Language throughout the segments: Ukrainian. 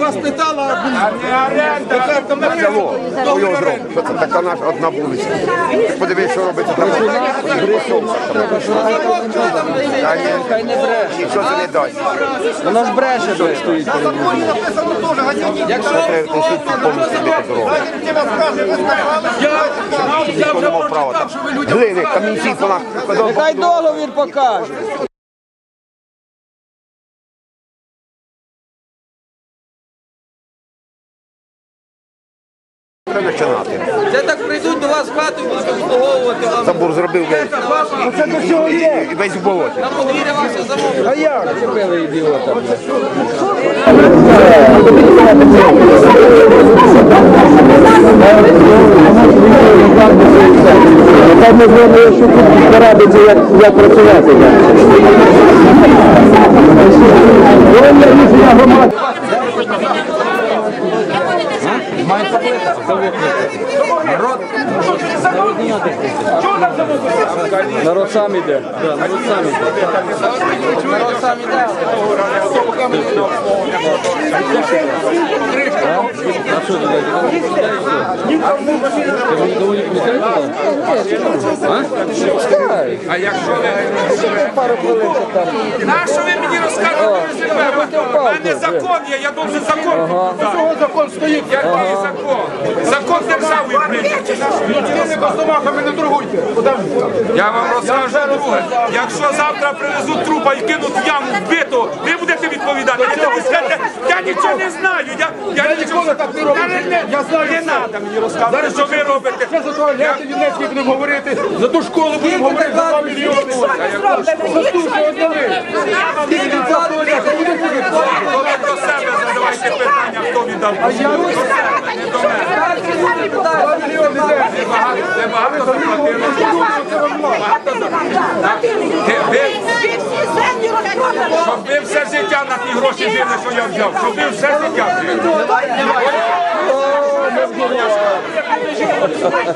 Вас що це така наша одна вулиця. Подивись, що робиться там. Нічого це не дасть. Вона ж бреше стоїть. Дорогу. Ніхто не мав права там. Глини, камінці, вона Нехай договір покаже. Треба починати. Це так прийдуть до вас в хату будуть обслуговувати вам. Забор зробив весь. Це до цього є. І весь в болоті. На подвір'я ваше замовлення. А як? Зробили ідіота. Так ми знаємо, що тут порадиться, як, як працювати. Народ сам іде. Да, народ сам іде. Народ сам іде. А що ти А якщо пару хвилин там. Нащо ви мені розказуєте про себе? У мене закон є, я должен закон. Чого закон стоїть? Який закон? Закон державою прийнятий. не торгуйте. Я вам розкажу друге. Якщо завтра привезуть трупа і кинуть в яму вбито, ви будете відповідати. Ви тоді скажете, я нічого не знаю. Я, я, нічого так не роблю. Я не- не- знаю Не треба мені розказувати, що ви робите. Ще за туалети Вінницький будемо говорити, за ту школу будемо говорити, за 2 мільйони. За ту, що отдали. Скільки за. То ви до себе задавайте питання, хто віддав. Я не Ви багато, ви багато заплатили. Багато заплатили. Ви- ви- Щоб ви все життя на ті гроші жили, що я взяв. Щоб ви все життя жили.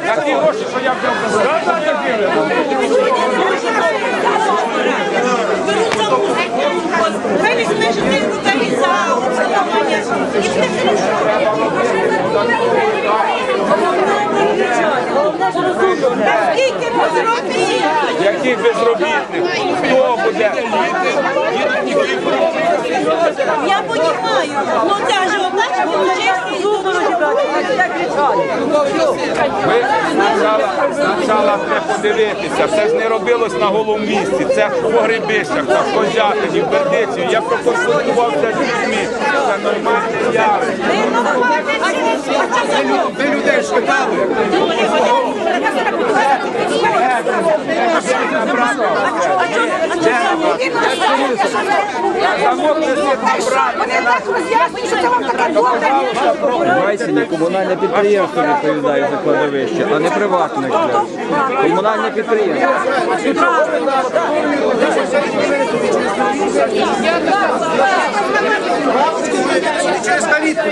На ті гроші, що я взяв, зразу жили. Яких безробітних? Хто буде? Я понімаю. Ну це ж одна получився зуб Ви спочатку треба подивитися, все ж не робилось на голому місці. Це в погребищах, це в Козятині, в Бердиці. Я проконсультувався з людьми. Це нормальне явище. Ви Брані. Майсіні комунальне підприємство відповідає за кладовище, а не приватник. блядь. Комунальне підприємство. Через калітку.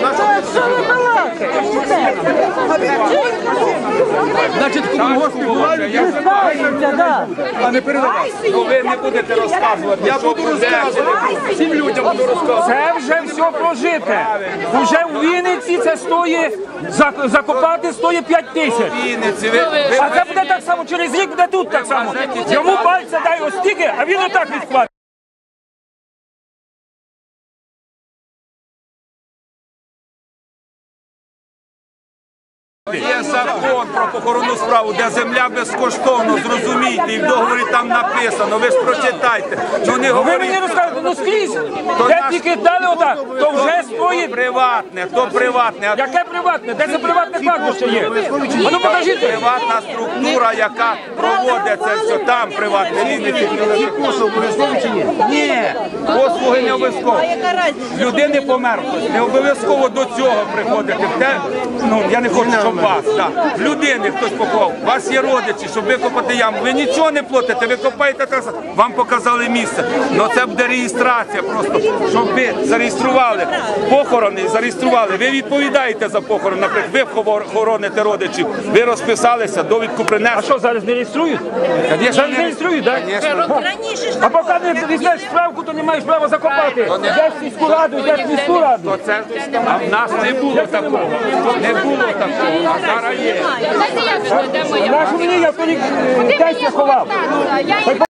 Значить, кому да. а не передавати. Ну ви не будете розказувати, Я буду розказувати. Всім людям буду розказувати. Це вже все прожите. Уже в Вінниці це стоїть, зак- закопати стоїть 5 тисяч. Вінниці, ви, ви, А це буде так само, через рік буде тут так само. Йому пальця дай ось стільки, а він отак відхватить. Закон про похоронну справу, де земля безкоштовно, зрозумійте, і в договорі там написано, ви ж прочитайте. Ну не Ви говоріть. мені розказуєте, ну скрізь, де тільки дали отак, то вже То стоїть. приватне, то приватне. А Яке приватне? Де це приватне кладбище є? А ну покажіть. Приватна структура, яка проводить це все, там приватне Вінниці. Ні, послуги не обов'язково. Людини помер, хтось, не обов'язково до цього приходити. Те, ну, я не хочу, щоб вас. Да. Людини хтось поклав. У вас є родичі, щоб викопати яму. Ви нічого не платите, ви копаєте так. Вам показали місце. Ну це буде реєстрація просто, щоб ви зареєстрували похорони зареєстрували, ви відповідаєте за похорон, наприклад, ви хороните родичів, ви розписалися, довідку принесли. А що зараз не реєструють? Зараз не- реєструють, так? Раніше ж А поки не візьмеш справку, то не маєш права закопати. Йдеш в сільську раду, йдеш в міську раду. А в нас не було такого. Не було такого, а зараз є. Нашу мені я тоді десь я ховав.